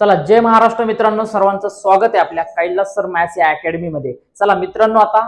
चला जय महाराष्ट्र मित्रांनो सर्वांचं स्वागत आहे आपल्या कैलास सर मॅथ्स या अकॅडमीमध्ये चला मित्रांनो आता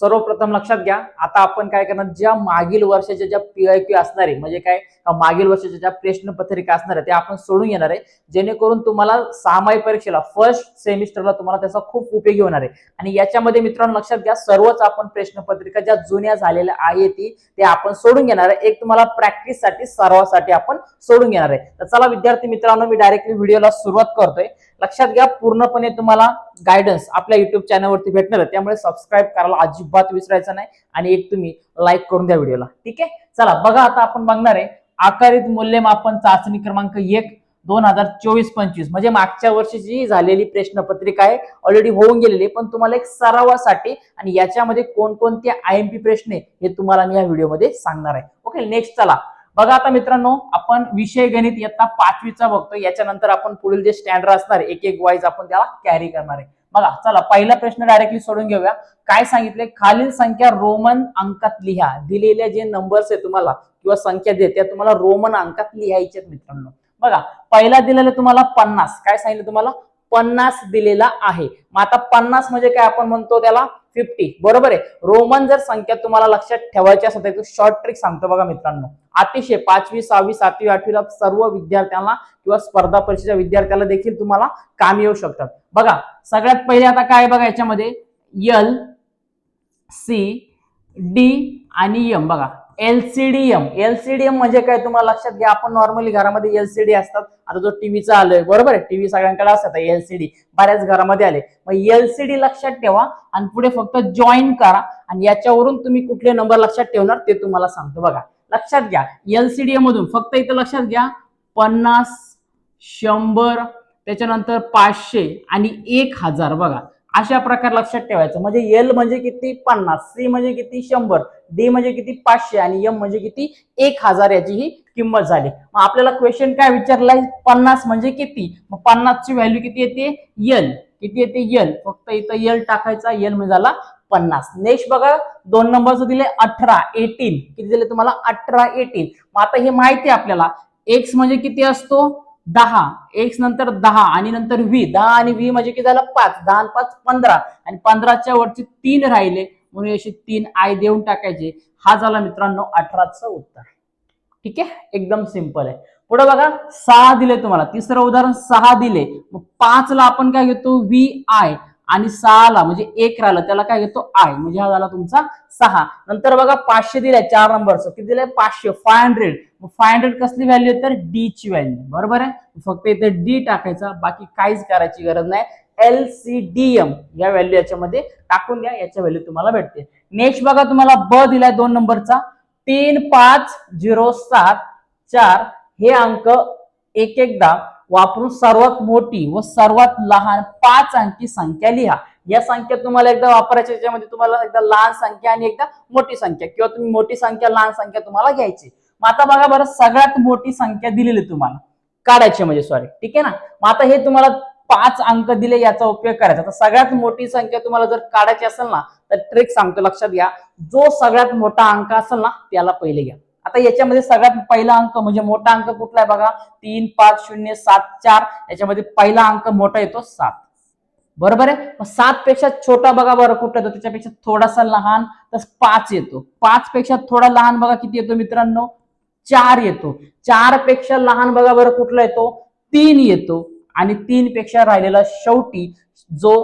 सर्वप्रथम लक्षात घ्या आता आपण काय करणार ज्या मागील वर्षाच्या ज्या पीआय क्यू असणार आहे म्हणजे काय मागील वर्षाच्या ज्या प्रश्नपत्रिका असणार आहे त्या आपण सोडून घेणार आहे. जेणेकरून तुम्हाला सामायिक परीक्षेला फर्स्ट सेमिस्टरला तुम्हाला त्याचा खूप उपयोगी होणार आहे. आणि याच्यामध्ये मित्रांनो लक्षात घ्या सर्वच आपण प्रश्नपत्रिका ज्या जुन्या झालेल्या आहे ती ते आपण सोडून घेणार आहे. एक तुम्हाला प्रॅक्टिससाठी सरावासाठी आपण सोडून घेणार आहे. तर चला विद्यार्थी मित्रांनो मी डायरेक्टली व्हिडिओला सुरुवात करतोय. लक्षात घ्या पूर्णपणे तुम्हाला गायडन्स आपल्या युट्यूब चॅनलवरती भेटणार आहे. त्यामुळे सबस्क्राईब करायला अजिबात विसरायचं नाही आणि एक तुम्ही लाईक करून द्या व्हिडिओला ठीक आहे? चला बघा आता आपण बघणार आहे. आकारित मूल्यमापन चाचणी क्रमांक एक दोन हजार चोवीस पंचवीस. म्हणजे मागच्या वर्षीची झालेली प्रश्नपत्रिका आहे. ऑलरेडी होऊन गेलेली पण तुम्हाला एक सरावासाठी आणि याच्यामध्ये कोणकोणते आय एम पी प्रश्न आहे हे तुम्हाला मी या व्हिडिओमध्ये सांगणार आहे. ओके नेक्स्ट चला. बघा आता मित्रांनो आपण विषय गणित इयत्ता पाचवीचा बघतो याच्यानंतर आपण पुढील जे स्टँडर्ड असणार एक एक वाईज आपण त्याला कॅरी करणार आहे. बघा चला पहिला प्रश्न डायरेक्टली सोडून घेऊया. काय सांगितले खालील संख्या रोमन अंकात लिहा. दिलेल्या जे नंबर्स आहे तुम्हाला किंवा संख्या जे त्या तुम्हाला रोमन अंकात लिहायचे आहेत मित्रांनो. बघा पहिला दिलेलं तुम्हाला पन्नास. काय सांगितलं तुम्हाला? पन्नास दिलेला आहे. मग आता पन्नास म्हणजे काय आपण म्हणतो त्याला? फिफ्टी बरोबर आहे? रोमन जर संख्या तुम्हाला लक्षात ठेवायची असेल तर शॉर्ट ट्रिक सांगतो बघा मित्रांनो. अतिशय पाचवी सहावी सातवी आठवीला सर्व विद्यार्थ्यांना किंवा स्पर्धा परीक्षेच्या विद्यार्थ्याला देखील तुम्हाला काम येऊ शकतात. बघा सगळ्यात पहिले आता काय बघा याच्यामध्ये? यल सी डी आणि एम बघा. एलसीडीएम. एलसीडीएम म्हणजे काय? तुम्हाला लक्षात घ्या आपण नॉर्मली घरामध्ये एलसीडी असतात. आता जो टीव्हीचा आलोय बरोबर आहे? टीव्ही सगळ्यांकडे असतात एलसीडी. बऱ्याच घरामध्ये आले. मग एलसीडी लक्षात ठेवा आणि पुढे फक्त जॉईन करा आणि याच्यावरून तुम्ही कुठले नंबर लक्षात ठेवणार ते तुम्हाला सांगतो बघा. लक्षात घ्या एलसीडीएम मधून. फक्त इथं लक्षात घ्या पन्नास शंभर त्याच्यानंतर पाचशे आणि एक हजार बघा. अशा प्रकारे लक्षात ठेवायचं. म्हणजे एल म्हणजे किती? पन्नास. सी म्हणजे किती? शंभर. डी म्हणजे किती? पाचशे. आणि एम म्हणजे किती? एक हजार याची ही किंमत झाली. मग आपल्याला क्वेश्चन काय विचारलाय? पन्नास म्हणजे किती? मग पन्नासची व्हॅल्यू किती येते? एल किती येते? एल फक्त इथं एल टाकायचा. एल म्हणजे झाला पन्नास. नेक्स्ट बघा. दोन नंबरचं दिले अठरा एटीन किती दिले तुम्हाला? अठरा एटीन मग आता हे माहिती आहे आपल्याला. एक्स म्हणजे किती असतो? दहा. एक्स नंतर दहा आणि नंतर व्ही दहा आणि व्ही म्हणजे किती झालं? पाच. दहा आणि पाच पंधरा. आणि पंधराच्या वरचे तीन राहिले. म्हणून अशी तीन आय देऊन टाकायचे. हा झाला मित्रांनो अठराचं उत्तर. ठीक आहे? एकदम सिंपल आहे. पुढे बघा सहा दिले तुम्हाला. तिसरं उदाहरण सहा दिले. मग पाचला आपण काय घेतो? व्ही आय आणि सहाला म्हणजे एक राहिलं त्याला काय घेतो आय. म्हणजे हा झाला तुमचा सहा. नंतर बघा पाचशे दिलाय चार नंबरचं. किती दिलाय? पाचशे. फाय हंड्रेड मग फाय हंड्रेड कसली व्हॅल्यू आहे? तर डी ची व्हॅल्यू बरोबर आहे? फक्त इथे डी टाकायचा. बाकी काहीच करायची गरज नाही. एल सी डी एम या व्हॅल्यू याच्यामध्ये टाकून द्या. याच्या व्हॅल्यू तुम्हाला भेटते. नेक्स्ट बघा तुम्हाला ब दिलाय दोन नंबरचा. तीन पाच झिरो सात चार. हे अंक एक एकदा वापरून सर्वात मोठी व सर्वात लहान पाच अंकी संख्या लिहा. या संख्या तुम्हाला एकदा वापरायच्या याच्यामध्ये तुम्हाला एकदा लहान संख्या आणि एकदा मोठी संख्या किंवा तुम्ही मोठी संख्या लहान संख्या तुम्हाला घ्यायची. मग आता बघा बरं सगळ्यात मोठी संख्या दिलेली तुम्हाला. काढायची म्हणजे सॉरी ठीक आहे ना? मग आता हे तुम्हाला पाच अंक दिले याचा उपयोग करायचा. तर सगळ्यात मोठी संख्या तुम्हाला जर काढायची असेल ना तर ट्रिक सांगतो लक्षात घ्या. जो सगळ्यात मोठा अंक असेल ना त्याला पहिले घ्या. आता याच्यामध्ये सगळ्यात पहिला अंक म्हणजे मोठा अंक कुठला आहे बघा? तीन पाच शून्य सात चार. याच्यामध्ये पहिला अंक मोठा येतो सात. बरोबर आहे? मग सात पेक्षा छोटा बघा बरं कुठला येतो? त्याच्यापेक्षा थोडासा लहान तर पाच येतो. पाच पेक्षा थोडा लहान बघा किती येतो मित्रांनो? चार येतो. चारपेक्षा लहान बघा बरं कुठला येतो? तीन येतो. आणि तीन पेक्षा राहिलेला शेवटी जो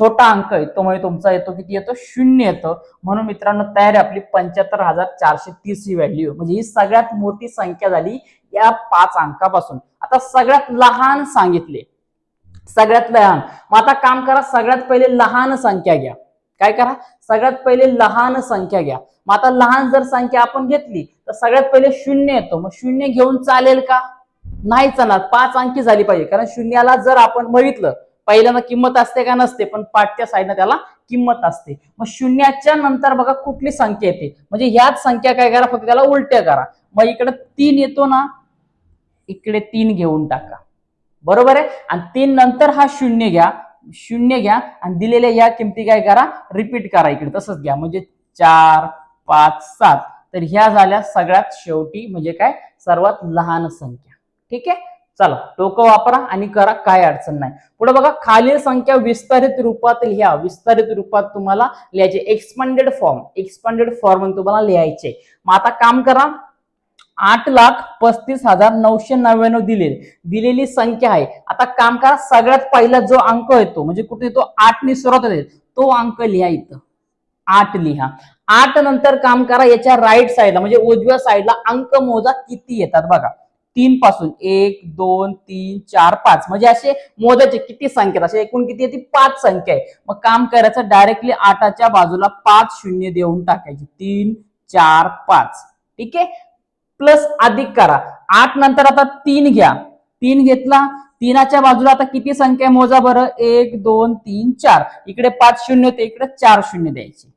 छोटा अंक आहे. तो म्हणजे तुमचा येतो किती येतो? शून्य येतो. म्हणून मित्रांनो तयार आपली पंच्याहत्तर हजार चारशे तीस ही व्हॅल्यू म्हणजे ही सगळ्यात मोठी संख्या झाली या पाच अंकापासून. आता सगळ्यात लहान सांगितले. सगळ्यात लहान. मग आता काम करा सगळ्यात पहिले लहान संख्या घ्या. काय करा? सगळ्यात पहिले लहान संख्या घ्या. मग आता लहान जर संख्या आपण घेतली तर सगळ्यात पहिले शून्य येतो. मग शून्य घेऊन चालेल का? नाही चालणार. पाच अंकी झाली पाहिजे. कारण शून्याला जर आपण बघितलं पहिल्यांदा किंमत असते का नसते पण पाठच्या साईडनं त्याला किंमत असते. मग शून्याच्या नंतर बघा कुठली संख्या येते. म्हणजे ह्याच संख्या काय करा फक्त त्याला उलट्या करा. मग इकडे तीन येतो ना इकडे तीन घेऊन टाका. बरोबर आहे? आणि तीन नंतर हा शून्य घ्या शून्य घ्या आणि दिलेल्या या किमती काय करा रिपीट करा इकडे. तसंच घ्या. म्हणजे चार पाच सात. तर ह्या झाल्या सगळ्यात शेवटी म्हणजे काय? सर्वात लहान संख्या. ठीक आहे? चला डोकं वापरा आणि करा काय अडचण नाही. पुढे बघा खालील संख्या विस्तारित रूपात लिहा. विस्तारित रूपात तुम्हाला लिहायचे एक्सपांडेड फॉर्म एक्सपांडेड फॉर्म तुम्हाला लिहायचे. मग आता काम करा. आठ लाख पस्तीस हजार नऊशे नव्याण्णव दिले. दिलेली संख्या आहे. आता काम करा सगळ्यात पहिला जो अंक येतो म्हणजे कुठे तो आठने सुरुवात होते. तो अंक लिहा इथं. आठ लिहा. आठ नंतर काम करा याच्या राईट साईडला म्हणजे उजव्या साईडला अंक मोजा किती येतात बघा. तीन पासून. एक दोन तीन चार पाच. म्हणजे असे मोजायचे किती संख्या असे एकूण किती आहे ती पाच संख्या आहे मग काम करायचं डायरेक्टली आठाच्या बाजूला पाच शून्य देऊन टाकायचे. तीन चार पाच. ठीक आहे? प्लस अधिक करा. आठ नंतर आता तीन घ्या. तीन घेतला. तीनाच्या बाजूला आता किती संख्या आहे मोजा बरं? एक दोन तीन चार. इकडे पाच शून्य होते इकडे चार शून्य द्यायचे.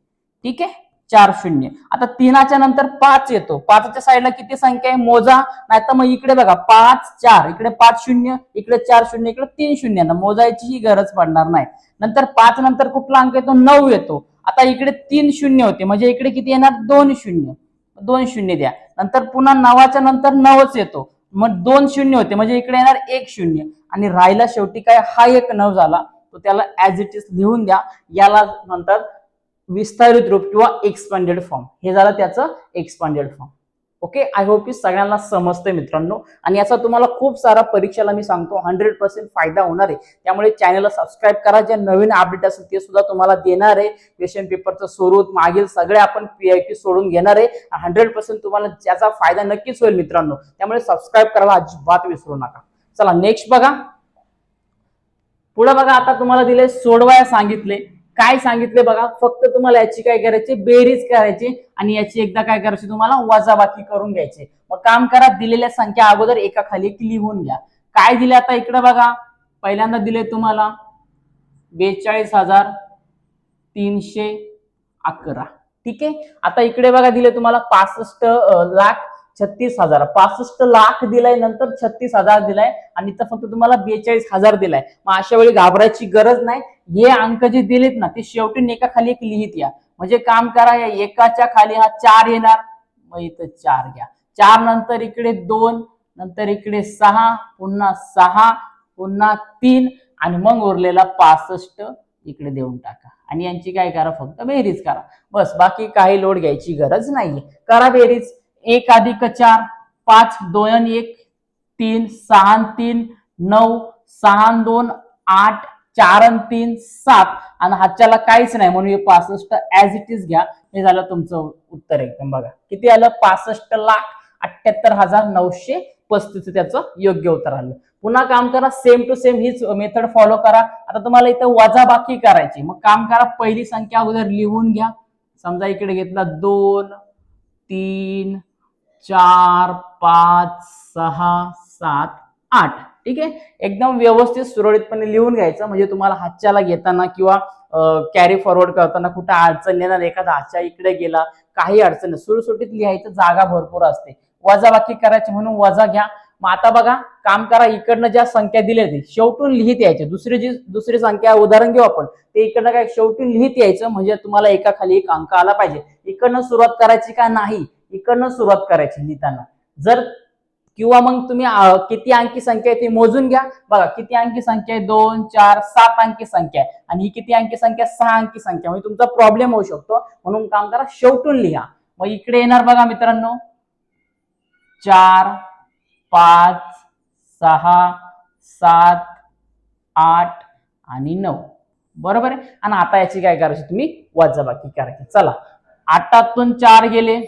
ठीक आहे? चार शून्य. आता तीनाच्या नंतर पाच येतो. पाचच्या साईडला किती संख्या आहे? मोजा. नाही तर मग इकडे बघा पाच चार. इकडे पाच शून्य इकडे चार शून्य इकडे तीन शून्य. ना मोजायची ही गरज पडणार नाही. नंतर पाच नंतर कुठला अंक येतो? नऊ येतो. आता इकडे तीन शून्य होते. म्हणजे इकडे किती येणार? दोन शून्य. दोन शून्य द्या. नंतर पुन्हा नवाच्या नंतर नवच येतो. मग दोन शून्य होते. म्हणजे इकडे येणार एक शून्य. आणि राहिला शेवटी काय? हा एक नऊ झाला. तो त्याला ऍज इट इज लिहून द्या. याला नंतर विस्तारित रूप किंवा एक्सपांडेड फॉर्म हे झालं त्याचं expanded form okay I hope की सगळ्यांना समजतंय मित्रांनो. आणि याचा तुम्हाला खूप सारा परीक्षेला मी सांगतो हंड्रेड पर्सेंट फायदा होणार आहे. त्यामुळे चॅनलला सबस्क्राईब करा. जे नवीन अपडेट असेल ते सुद्धा तुम्हाला देणार आहे. क्वेश्चन पेपरचं स्वरूप मागील सगळे आपण पीआयक्यू सोडून घेणार आहे. हंड्रेड पर्सेंट तुम्हाला त्याचा फायदा नक्कीच होईल मित्रांनो. त्यामुळे सबस्क्राईब करायला अजिबात विसरू नका. चला नेक्स्ट बघा. पुढे बघा आता तुम्हाला दिले सोडवाया सांगितले. काय सांगितले बघा फक्त तुम्हाला याची काय करायची बेरीज करायची आणि याची एकदा काय करायची तुम्हाला वजाबाकी करून घ्यायची. मग काम करा दिलेल्या संख्या अगोदर एका खाली लिहून घ्या. काय दिले आता इकडे बघा? पहिल्यांदा दिले तुम्हाला बेचाळीस हजार तीनशे अकरा. ठीक आहे? आता इकडे बघा दिले तुम्हाला पासष्ट लाख छत्तीस हजार. पासष्ट लाख दिलाय नंतर छत्तीस हजार दिलाय. आणि इथं फक्त तुम्हाला बेचाळीस हजार दिलाय. मग अशा वेळी घाबरायची गरज नाही. हे अंक जे दिलेत ना ते शेवटी नेका खाली एक लिहित या. म्हणजे काम करा या. एकाच्या खाली हा चार येणार. मग इथं चार घ्या. चार नंतर इकडे दोन नंतर इकडे सहा पुन्हा सहा पुन्हा तीन आणि मग उरलेला पासष्ट इकडे देऊन टाका. आणि यांची काय करा फक्त बेरीज करा. बस बाकी काही लोड घ्यायची गरज नाहीये. करा बेरीज. एक अधिक चार पाच दोन एक तीन सहा तीन नऊ सहा दोन आठ चार आणि तीन सात. आणि हातच्याला काहीच नाही म्हणून हे पासष्ट ऍज इट इज घ्या. हे झालं तुमचं उत्तर एकदम बघा किती आलं? पासष्ट लाख अठ्याहत्तर हजार नऊशे पस्तीस त्याचं योग्य उत्तर आलं. पुन्हा काम करा सेम टू सेम हीच मेथड फॉलो करा. आता तुम्हाला इथं वजाबाकी करायची. मग काम करा पहिली संख्या अगोदर लिहून घ्या. समजा इकडे घेतला दोन तीन चार पाच सहा सात आठ. ठीक आहे? एकदम व्यवस्थित सुरळीतपणे लिहून घ्यायचं. म्हणजे तुम्हाला हातच्याला घेताना किंवा कॅरी फॉरवर्ड करताना कुठं अडचण येणार एखादा हातच्या इकडे गेला काही अडचण नाही. सुटसुटीत लिहायचं जागा भरपूर असते. वजाबाकी करायची म्हणून वजा घ्या. मग आता बघा काम करा. इकडनं ज्या संख्या दिल्या ते शेवटून लिहित यायचे. दुसरी जी दुसरी संख्या उदाहरण घेऊ आपण. ते इकडनं काय शेवटून लिहित यायचं. म्हणजे तुम्हाला एका खाली एक अंक आला पाहिजे. इकडनं सुरुवात करायची का नाही? इकडनं सुरुवात करायची लिहिताना जर किंवा मग तुम्ही किती अंकी संख्या आहे ती मोजून घ्या. बघा किती अंकी संख्या आहे? दोन चार सात अंकी संख्या आहे. आणि ही किती अंकी संख्या? सहा अंकी संख्या म्हणजे तुमचा प्रॉब्लेम होऊ शकतो. म्हणून काम करा शेवटून लिहा. मग इकडे येणार बघा मित्रांनो. चार पाच सहा सात आठ आणि नऊ. बरोबर आहे? आणि आता याची काय करायची तुम्ही? वजाबाकी करायची. चला. आठातून चार गेले.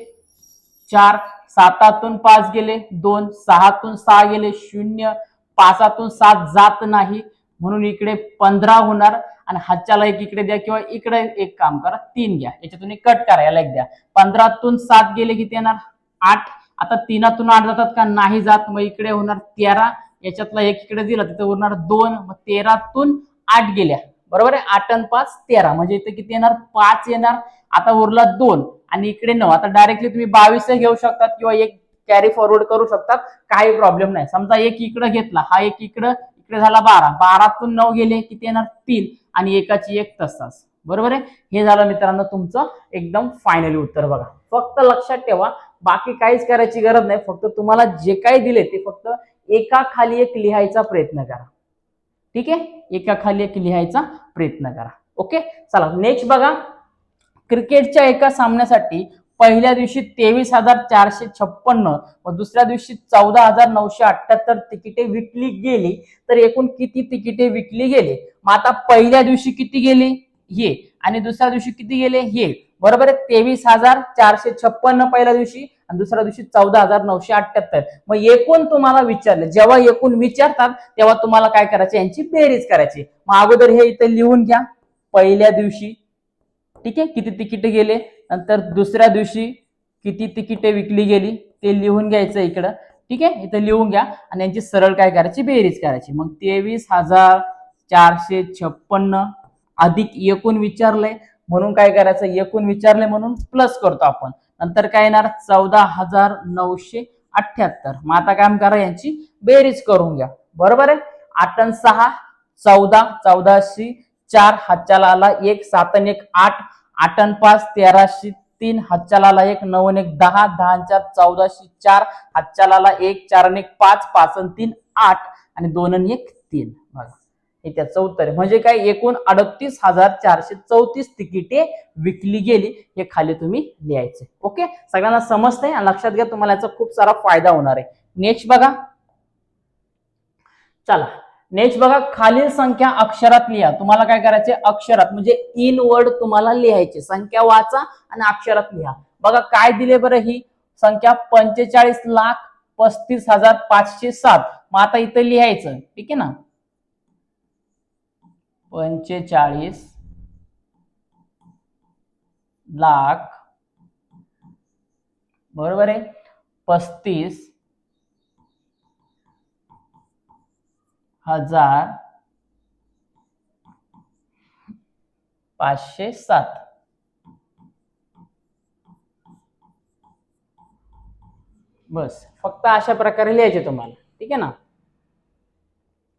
चार सातातून पाच गेले दोन सहातून सहा गेले शून्य पाचातून सात जात नाही. म्हणून इकडे पंधरा होणार आणि हातच्याला एक इकडे द्या किंवा इकडे एक काम करा तीन घ्या. याच्यातून एक कट करा याला एक द्या. पंधरातून सात गेले किती येणार? आठ. आता तीनातून आठ जातात का? नाही जात. मग इकडे होणार तेरा. याच्यातला एक इकडे दिला तिथे उरणार दोन. मग तेरातून आठ गेल्या. बरोबर आहे? आठ आणि पाच तेरा. म्हणजे इथे किती येणार? पाच येणार. आता उरला दोन. आणि इकडे नऊ. आता डायरेक्टली तुम्ही बावीस घेऊ शकतात किंवा एक कॅरी फॉरवर्ड करू शकतात. काही प्रॉब्लेम नाही. समजा एक इकडे घेतला. हा एक इकडं इकडे झाला बारा. बारातून नऊ गेले. किती येणार? तीन. आणि एकाची एक तसाच. बरोबर आहे? हे झालं मित्रांनो तुमचं एकदम फायनली उत्तर बघा. फक्त लक्षात ठेवा. बाकी काहीच करायची गरज नाही. फक्त तुम्हाला जे काही दिले ते फक्त एका खाली एक लिहायचा प्रयत्न करा. ठीक आहे? एका खाली एक लिहायचा प्रयत्न करा. ओके चला नेक्स्ट बघा. क्रिकेटच्या एका सामन्यासाठी पहिल्या दिवशी तेवीस हजार चारशे छप्पन्न व दुसऱ्या दिवशी चौदा हजार नऊशे अठ्याहत्तर तिकिटे विकली गेली. तर एकूण किती तिकिटे विकली गेली? मग आता पहिल्या दिवशी किती गेली? हे. आणि दुसऱ्या दिवशी किती गेले? हे. बरोबर आहे? तेवीस हजार चारशे छप्पन्न पहिल्या दिवशी आणि दुसऱ्या दिवशी चौदा हजार नऊशे अठ्याहत्तर. मग एकूण तुम्हाला विचारलं जेव्हा एकूण विचारतात तेव्हा तुम्हाला काय करायचं? यांची बेरीज करायची. मग अगोदर हे इथे लिहून घ्या. पहिल्या दिवशी ठीक आहे किती तिकीट गेले? नंतर दुसऱ्या दिवशी किती तिकिटे विकली गेली? ते लिहून घ्यायचं इकडं. ठीक आहे इथं लिहून घ्या. आणि यांची सरळ काय करायची? बेरीज करायची. मग तेवीस हजार चारशे छप्पन्न अधिक एकूण विचारलंय. म्हणून काय करायचं? एकूण विचारलंय म्हणून प्लस करतो आपण. नंतर काय येणार? चौदा हजार नऊशे अठ्याहत्तर मग आता काम करा यांची? बेरीज करून घ्या. बरोबर आहे? आठ आणि सहा चौदा चौदाशे चार हातच्याला आला एक सात आणि एक आठ. आठ आणि पाच तेराशे तीन हातच्याला आला एक नऊ आणि एक दहा. दहा आणि चार चौदाशे चार. हातच्याला आला एक चार आणि एक पाच. पाच आणि तीन आठ. आणि दोन आणि एक तीन. बघा. हे त्याचं उत्तर आहे. म्हणजे काय? एकूण अडतीस हजार चारशे चौतीस तिकिटे विकली गेली हे खाली तुम्ही लिहायचे ओके? सगळ्यांना समजतंय? आणि लक्षात घ्या तुम्हाला याचा खूप सारा फायदा होणार आहे. नेक्स्ट बघा. चला. नेक्स्ट बघा खालील संख्या अक्षरात लिहा. तुम्हाला काय करायचे अक्षरात म्हणजे इन वर्ड तुम्हाला लिहायचे. संख्या वाचा आणि अक्षरात लिहा. बघा काय दिले बरं ही? संख्या पंचेचाळीस लाख पस्तीस हजार पाचशे सात. मग आता इथं लिहायचं. ठीक आहे ना? पंचेचाळीस लाख बरोबर आहे? पस्तीस हजार पाचशे सात. बस फक्त अशा प्रकारे लिहायचे तुम्हाला ठीक आहे ना?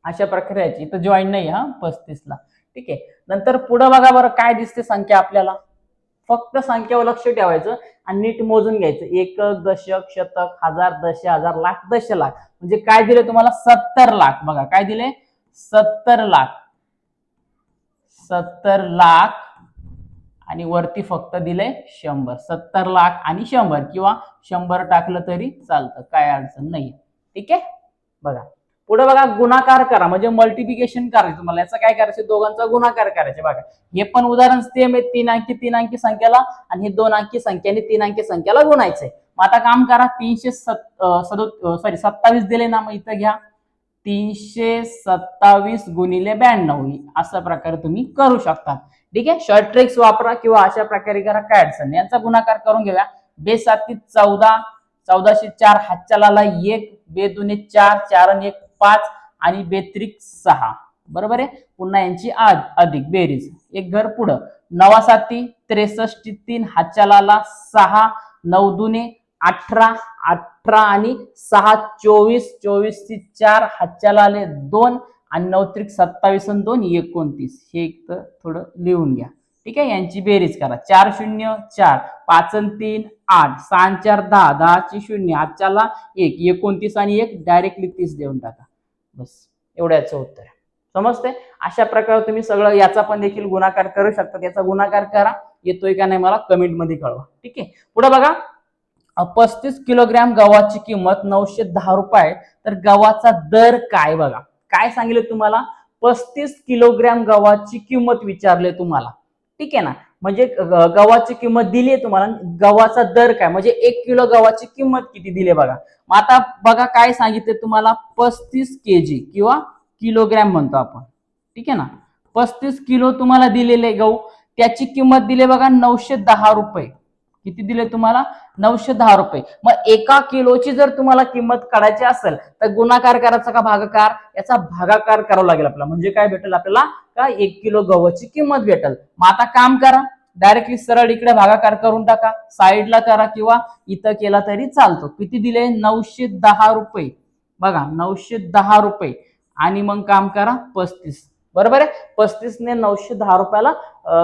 अशा प्रकारे इथं जॉईन नाही हा पस्तीसला. ठीक आहे. नंतर पुढं बघा बरं काय दिसते संख्या आपल्याला. फक्त संख्येवर लक्ष ठेवायचं आणि नीट मोजून घ्यायचं. एकक दशक शतक हजार दश हजार लाख दश लाख. म्हणजे काय दिले तुम्हाला? सत्तर लाख. बघा काय दिले? सत्तर लाख. सत्तर लाख आणि वरती फक्त दिले शंभर. सत्तर लाख आणि शंभर किंवा शंभर टाकलं तरी चालतं. काय अडचण नाही ठीक आहे? बघा. पुढे बघा गुणाकार करा. म्हणजे मल्टिप्लिकेशन करायचं तुम्हाला. याचं काय करायचं? दोघांचा गुणाकार करायचे. बघा हे पण उदाहरण सेम आहे. तीन अंकी तीन अंकी संख्याला आणि हे दोन अंकी संख्याने तीन अंकी संख्याला गुणायचंय. मग आता काम करा. तीनशे सत सॉरी सत्तावीस दिले ना मग इथं घ्या. तीनशे सत्तावीस गुणिले ब्याण्णव. अशा प्रकारे तुम्ही करू शकता. ठीक आहे? शॉर्ट ट्रिक्स वापरा किंवा अशा प्रकारे करा. काय अडचण यांचा गुणाकार करून घेऊया. बे साती चौदा चौदाशे चार हातच्याला एक बे दुने चार चार आणि एक पाच आणि बेत्रिक सहा. बरोबर आहे? पुन्हा यांची आज अधिक बेरीज. एक घर पुढं. नवा साती त्रेसष्ट तीन. हातच्याला सहा नऊ दुने अठरा अठरा आणि सहा चोवीस चोवीस ते चार हातच्याला आले दोन आणि नऊ त्रिक सत्तावीस आणि दोन एकोणतीस. हे एक तर थोडं लिहून घ्या. ठीक आहे? यांची बेरीज करा. चार शून्य चार. पाच तीन आठ. सहा चार दहा. दहाची शून्य. आजच्याला एक. एकोणतीस आणि एक. डायरेक्टली तीस देऊन टाका. बस. एवढ्याचं उत्तर. आहे समजते अशा प्रकारे तुम्ही सगळं याचा पण देखील गुणाकार करू शकता. याचा गुणाकार करा. येतोय का नाही मला कमेंटमध्ये कळवा. ठीक आहे? पुढे बघा. पस्तीस किलोग्रॅम गव्हाची किंमत नऊशे दहा रुपये. तर गव्हाचा दर काय बघा? काय सांगितलं तुम्हाला? पस्तीस किलोग्रॅम गव्हाची किंमत विचारले तुम्हाला. ठीक आहे ना? म्हणजे गव्हाची किंमत दिली आहे तुम्हाला गव्हाचा दर काय? म्हणजे एक किलो गव्हाची किंमत किती दिली आहे बघा. मग आता बघा काय सांगितले तुम्हाला पस्तीस के जी किंवा किलोग्रॅम म्हणतो आपण. ठीक आहे ना? पस्तीस किलो तुम्हाला दिलेले गहू त्याची किंमत दिली बघा नऊशे दहा रुपये. किती दिले तुम्हाला? नऊशे दहा रुपये. मग एका किलोची जर तुम्हाला किंमत काढायची असेल तर गुणाकार करायचा का भागाकार? याचा भागाकार करावा लागेल आपल्याला. म्हणजे काय भेटेल आपल्याला? का एक किलो गव्हाची किंमत भेटेल? मग आता काम करा. डायरेक्टली सरळ इकडे भागाकार करून टाका. साईडला करा किंवा इथं केला तरी चालतो. किती दिले? नऊशे दहा रुपये. बघा नऊशे दहा रुपये. आणि मग काम करा पस्तीस. बरोबर आहे? पस्तीसने नऊशे दहा रुपयाला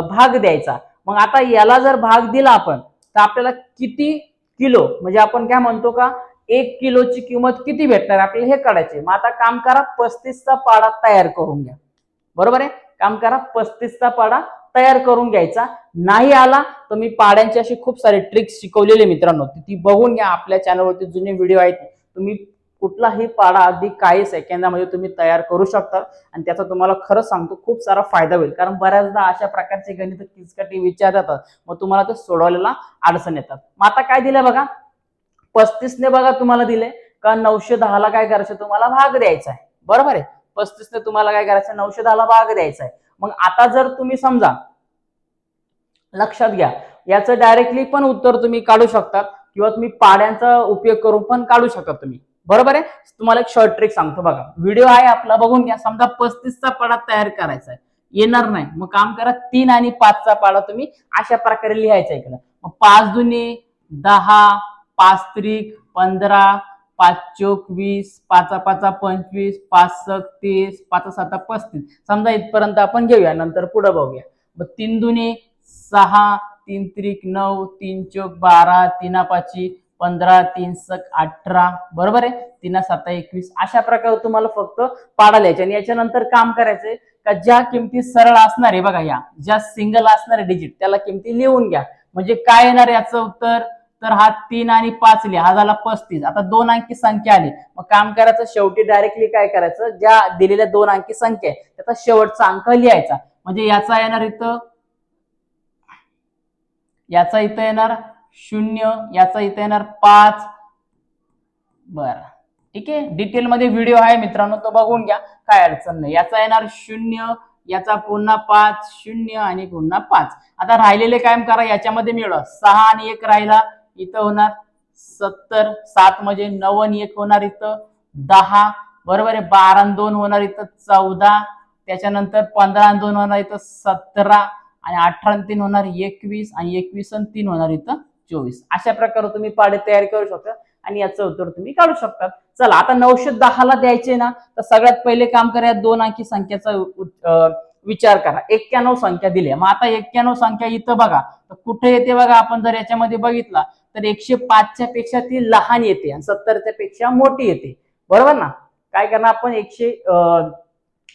भाग द्यायचा. मग आता याला जर भाग दिला आपण तर आपल्याला किती किलो म्हणजे आपण काय म्हणतो का एक किलोची किंमत किती भेटणार? आपल्याला हे काढायचे. मग आता काम करा पस्तीसचा पाडा तयार करून घ्या. बरोबर आहे? काम करा पस्तीसचा पाडा तयार करून घ्यायचा. नाही आला तर मी पाड्यांची अशी खूप सारे ट्रिक्स शिकवलेले मित्रांनो. ती- बघून घ्या आपल्या चॅनलवरती जुने व्हिडिओ आहेत. तुम्ही कुठलाही पाडा अगदी काही सेकंदामध्ये तुम्ही तयार करू शकता. आणि त्याचा तुम्हाला खरंच सांगतो खूप सारा फायदा होईल. कारण बऱ्याचदा अशा प्रकारचे गणित किचकटी विचार येतात. मग तुम्हाला ते सोडवलेला अडचण येतात. मग आता काय दिलं बघा? पस्तीसने बघा तुम्हाला दिले का नऊशे दहाला काय करायचं? तुम्हाला भाग द्यायचा आहे. बरोबर आहे? पस्तीसने तुम्हाला काय करायचं? नऊशे दहाला भाग द्यायचा आहे. मग आता जर तुम्ही समजा लक्षात घ्या याचं डायरेक्टली पण उत्तर तुम्ही काढू शकता किंवा तुम्ही पाड्यांचा उपयोग करून पण काढू शकता तुम्ही. बरोबर आहे? तुम्हाला एक शॉर्ट ट्रिक सांगतो बघा. व्हिडिओ आहे आपला बघून घ्या. समजा पस्तीसचा पाडा तयार करायचा आहे येणार नाही. मग काम करा तीन आणि पाचचा पाडा तुम्ही अशा प्रकारे लिहायचा इकडं. मग पाच दुने दहा पाच त्रिक पंधरा पाच चोक वीस पाचा पाचा पंचवीस पाच सक तीस पाच साता पस्तीस. समजा इथपर्यंत आपण घेऊया नंतर पुढे बघूया. मग तीन दुने सहा तीन त्रिक नऊ तीन चोक बारा तीना पाची पंधरा तीन सक अठरा. बरोबर आहे? तीन साता एकवीस. अशा प्रकारे तुम्हाला फक्त पाडा लिहायचे. आणि याच्यानंतर काम करायचंय का ज्या किमती सरळ असणार आहे बघा या ज्या सिंगल असणार आहे डिजिट त्याला किमती लिहून घ्या. म्हणजे काय येणार याचं उत्तर? तर हा तीन आणि पाच लिहा. हा झाला पस्तीस. आता दोन अंकी संख्या आली. मग काम करायचं शेवटी डायरेक्टली काय करायचं? ज्या दिलेल्या दोन अंकी संख्या आहे त्याचा शेवटचा अंक लिहायचा. म्हणजे याचा येणार इथं याचा इथं येणार शून्य याचा इथं येणार पाच. बर. ठीक आहे? डिटेल मध्ये व्हिडिओ आहे मित्रांनो तो बघून घ्या. काय अडचण नाही. याचा येणार शून्य याचा पुन्हा पाच शून्य आणि पुन्हा पाच. आता राहिलेले कायम करा याच्यामध्ये मिळवा. सहा आणि एक राहिला. इथं होणार सत्तर सात म्हणजे नऊ आणि एक होणार इथं दहा बरोबर आहे? बारा दोन होणार इथं चौदा त्याच्यानंतर पंधरा आणि दोन होणार इथं सतरा आणि अठरा तीन होणार एकवीस आणि एकवीस आणि तीन होणार इथं चोवीस. अशा प्रकारे तुम्ही पाडे तयार करू शकता आणि याचं उत्तर तुम्ही काढू शकता. चला आता नऊशे दहाला द्यायचे ना तर सगळ्यात पहिले काम करा या दोन अंकी संख्येचा विचार करा. एक्क्याण्णव संख्या दिली मग आता एक्क्याण्णव संख्या इथं बघा. तर कुठे येते बघा आपण? जर याच्यामध्ये बघितला तर एकशे पाचच्या पेक्षा ती लहान येते आणि सत्तरच्या पेक्षा मोठी येते. बरोबर ना? काय करणार आपण? एकशे अं,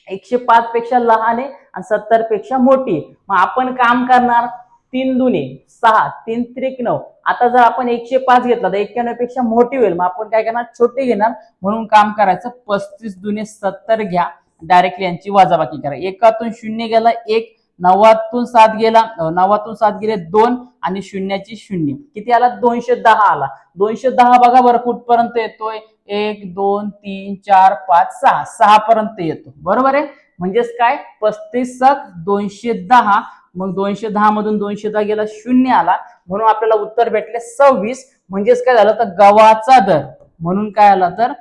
एकशे पाच पेक्षा लहान आहे आणि सत्तरपेक्षा मोठी आहे. मग आपण काम करणार तीन दुने सहा तीन त्रिक नऊ. आता जर आपण एकशे पाच घेतला तर एक्क्याण्णवपेक्षा मोठी होईल. मग आपण काय करणार? छोटे घेणार. म्हणून काम करायचं पस्तीस दुने सत्तर घ्या. डायरेक्टली यांची वजाबाकी करा. एकातून शून्य गेला एक नव्वातून सात गेला अं, नव्वातून सात गेले दोन आणि शून्याची शून्य. किती आला? दोनशे दहा आला. दोनशे दहा बघा बरं कुठपर्यंत येतोय? एक दोन तीन चार पाच सहा. सहा पर्यंत येतो. बरोबर आहे? म्हणजेच काय? पस्तीस दोनशे दहा. मग दोनशे दहा मधून दोनशे दहा गेला शून्य आला. म्हणून आपल्याला उत्तर भेटले सव्वीस. म्हणजेच काय झालं तर गव्हाचा दर. म्हणून काय आला तर?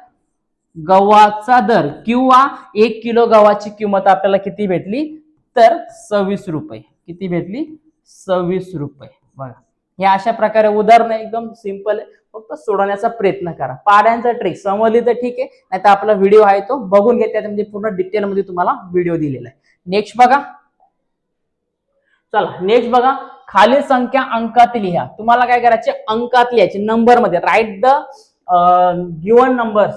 गव्हाचा दर. किंवा एक किलो गव्हाची किंमत आपल्याला किती भेटली? तर सव्वीस रुपये. किती भेटली? सव्वीस रुपये. बघा. हे अशा प्रकारे उदाहरण एकदम सिंपल आहे. फक्त सोडवण्याचा प्रयत्न करा. पाड्यांचा ट्रिक समजली तर ठीक आहे. नाही तर आपला व्हिडिओ आहे तो. बघून घेते म्हणजे पूर्ण डिटेलमध्ये तुम्हाला व्हिडिओ दिलेला आहे. नेक्स्ट बघा. चला. नेक्स्ट बघा. खालील संख्या अंकात लिहा. तुम्हाला काय करायचे? अंकात लिहायचे. नंबरमध्ये. राईट द गिवन नंबर्स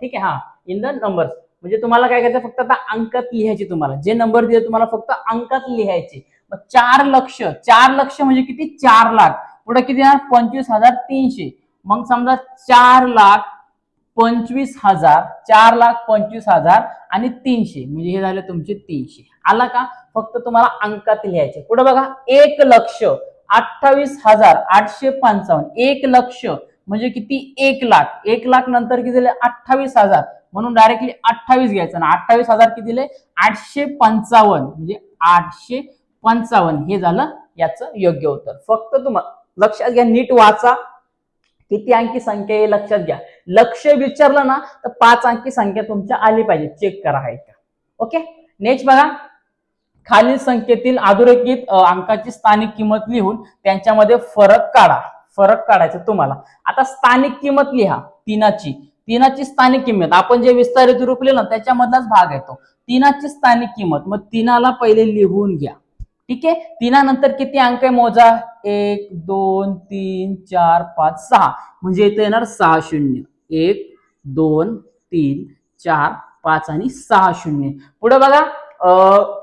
ठीक आहे. हा. इन द नंबर्स म्हणजे तुम्हाला काय करायचं फक्त आता अंकात लिहायचे तुम्हाला. जे नंबर दिले तुम्हाला फक्त अंकात लिहायचे. मग चार लक्ष. चार लक्ष म्हणजे किती? चार लाख. पुढे किती येणार? पंचवीस हजार तीनशे. मग समजा चार लाख पंचवीस हजार चार लाख पंचवीस हजार आणि तीनशे. म्हणजे हे झाले तुमचे तीनशे. आला का? फक्त तुम्हाला अंकात लिहायचे. पुढे बघा एक लक्ष अठ्ठावीस हजार आठशे पंचावन्न. एक लक्ष म्हणजे किती? एक लाख. एक लाख नंतर किती दिले? अठ्ठावीस हजार. म्हणून डायरेक्टली अठ्ठावीस घ्यायचं ना. अठ्ठावीस हजार किती दिले? आठशे पंचावन्न. म्हणजे आठशे पंचावन्न. हे झालं याचं योग्य उत्तर. फक्त तुम्हाला लक्षात घ्या नीट वाचा. किती अंकी संख्या हे लक्षात घ्या. लक्ष विचारलं ना तर पाच अंकी संख्या तुमच्या आली पाहिजे. चेक करा आहे का? ओके नेक्स्ट बघा. खालील संख्येतील अधोरेखित अंकाची स्थानिक किंमत लिहून त्यांच्यामध्ये फरक काढा. फरक काढायचा तुम्हाला. आता स्थानिक किंमत लिहा तिनाची. तिनाची स्थानिक किंमत. आपण जे विस्तारित रूप लिहिलं त्याच्यामधलाच भाग येतो तिनाची स्थानिक किंमत. मग तिनाला पहिले लिहून घ्या. ठीक आहे? तिनानंतर किती अंक आहे मोजा? एक दोन तीन चार पाच सहा. म्हणजे इथे येणार सहा शून्य. एक दोन तीन चार पाच आणि सहा शून्य. पुढे बघा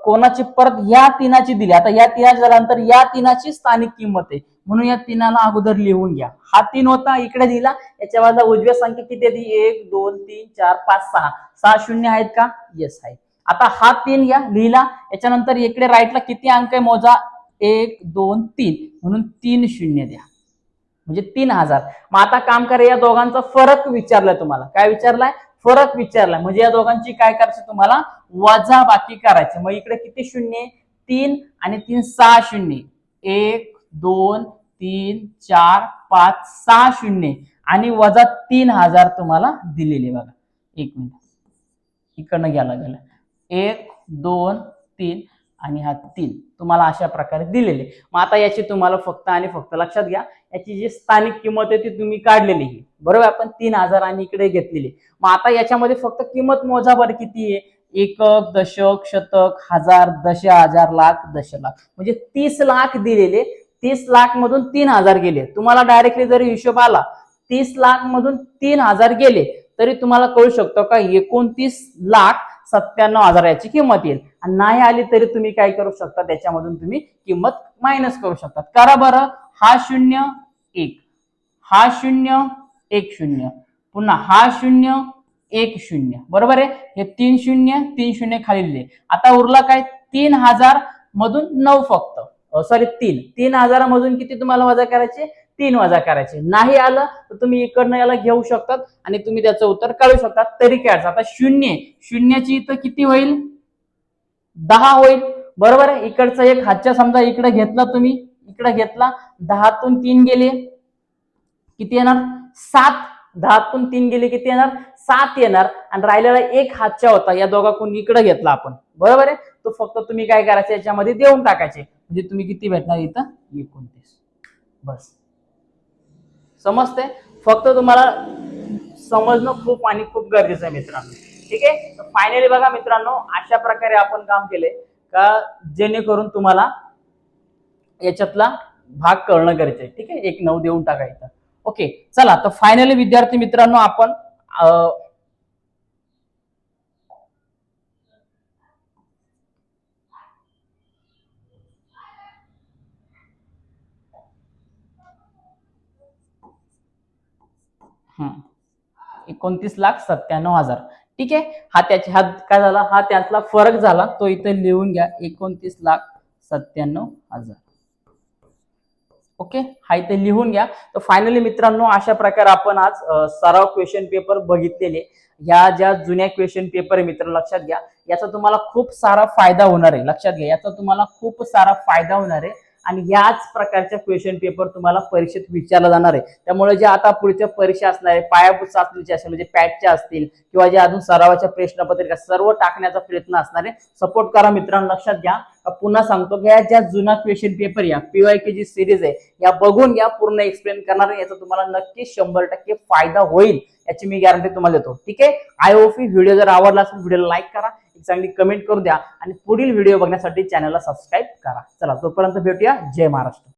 कोणाची परत या तिनाची दिली. आता या तिनाच्या झाल्यानंतर या तिनाची स्थानिक किंमत आहे. म्हणून या तिनाला अगोदर लिहून घ्या. हा तीन होता इकडे दिला याच्या बाजूला उजव्या संख्या किती एक दोन तीन चार पाच सहा. सहा शून्य आहेत का? येस आहे आता हा तीन घ्या लिहिला. याच्यानंतर इकडे राईटला किती अंक आहे मोजा? एक दोन तीन. म्हणून तीन शून्य द्या. म्हणजे तीन हजार. मग आता काम करा या दोघांचा फरक विचारलाय तुम्हाला. काय विचारलाय? फरक विचारलाय. म्हणजे या दोघांची काय करायची तुम्हाला? वजा बाकी करायची. मग इकडे किती शून्य तीन आणि तीन सहा शून्य एक दोन तीन चार पाच सहा शून्य. आणि वजा तीन हजार तुम्हाला दिलेले बघा. एक मिनिट. इकडनं घ्यायला गेलं एक दोन तीन आणि हा तीन तुम्हाला अशा प्रकारे दिलेले. मग आता याची तुम्हाला फक्त आणि फक्त लक्षात घ्या. याची जी स्थानिक किंमत आहे ती तुम्ही काढलेली आहे. बरोबर आपण तीन हजार आणि इकडे घेतलेली. मग आता याच्यामध्ये फक्त किंमत मोजा बरं किती आहे? एकक दशक शतक हजार दश हजार लाख दशलाख म्हणजे तीस लाख दिलेले तीस लाख मधून तीन हजार गेले. तुम्हाला डायरेक्टली जरी हिशोब आला तीस लाख मधून तीन हजार गेले तरी तुम्हाला कळू शकतो का एकोणतीस लाख सत्त्याण्णव हजार याची किंमत येईल. आणि नाही आली तरी तुम्ही काय करू शकता? त्याच्यामधून तुम्ही किंमत मायनस करू शकता. करा बरं. हा शून्य एक. हा शून्य एक शून्य. पुन्हा हा शून्य एक शून्य. बरोबर आहे? हे तीन शून्य तीन शून्य खाली लिहिले. आता उरला काय? तीन हजार मधून नऊ फक्त. सॉरी तीन. तीन हजारामधून किती तुम्हाला वजा करायचे? तीन वजा करायचे. नाही आलं तर तुम्ही इकडनं याला घेऊ शकतात आणि तुम्ही त्याचं उत्तर काढू शकता तरी काय आता शून्य शून्याची इथं किती होईल? दहा होईल. बरोबर आहे? इकडचा एक हातच्या समजा इकडे घेतला तुम्ही. इकडे घेतला. दहातून तीन गेले. किती येणार? सात. दहातून तीन गेले किती येणार? सात येणार. आणि राहिलेला एक हातच्या होता. या दोघांकडून इकडे घेतला आपण. बरोबर आहे? तो फक्त तुम्ही काय करायचं? याच्यामध्ये देऊन टाकायचे. म्हणजे तुम्ही किती भेटणार इथं? एकोणतीस. बस. समजते फक्त तुम्हाला समजणं खूप आणि खूप गरजेचं आहे मित्रांनो. ठीक आहे? फायनली बघा मित्रांनो अशा प्रकारे आपण काम केले का जेणेकरून तुम्हाला याच्यातला भाग कळणं गरजेचं आहे. ठीक आहे? एक नऊ देऊन टाकायचं ओके चला तर फायनली विद्यार्थी मित्रांनो आपण एकोणतीस लाख सत्त्याण्णव हजार. ठीक आहे? हा त्याच्या हा काय झाला? हा त्यातला फरक झाला. तो इथे लिहून घ्या. एकोणतीस लाख सत्त्याण्णव हजार. ओके? हा इथे लिहून घ्या. तर फायनली मित्रांनो अशा प्रकारे आपण आज सराव क्वेश्चन पेपर बघितलेले. ह्या ज्या जुन्या क्वेश्चन पेपर आहे मित्र लक्षात घ्या. याचा तुम्हाला खूप सारा फायदा होणार आहे. लक्षात घ्या. याचा तुम्हाला खूप सारा फायदा होणार आहे. आणि याच प्रकारच्या क्वेश्चन पेपर तुम्हाला परीक्षेत विचारला जाणार आहे. त्यामुळे जे आता पुढच्या परीक्षा असणार आहे पायाभूत चाचणीच्या असेल म्हणजे पॅटच्या असतील किंवा जे अजून सरावाच्या प्रश्नपत्रिका सर्व टाकण्याचा प्रयत्न असणार आहे. सपोर्ट करा मित्रांनो लक्षात घ्या. पुन्हा सांगतो की या ज्या जुना क्वेश्चन पेपर या पीवाय के जी सिरीज आहे या बघून घ्या पूर्ण एक्सप्लेन करणार याचा तुम्हाला नक्की शंभर टक्के फायदा होईल. याची मी गॅरंटी तुम्हाला देतो. ठीक आहे? आय होप व्हिडिओ जर आवडला असेल व्हिडिओला लाईक करा. एक चांगली कमेंट करून द्या आणि पुढील व्हिडिओ बघण्यासाठी चॅनलला सबस्क्राईब करा. चला तोपर्यंत भेटूया. जय महाराष्ट्र.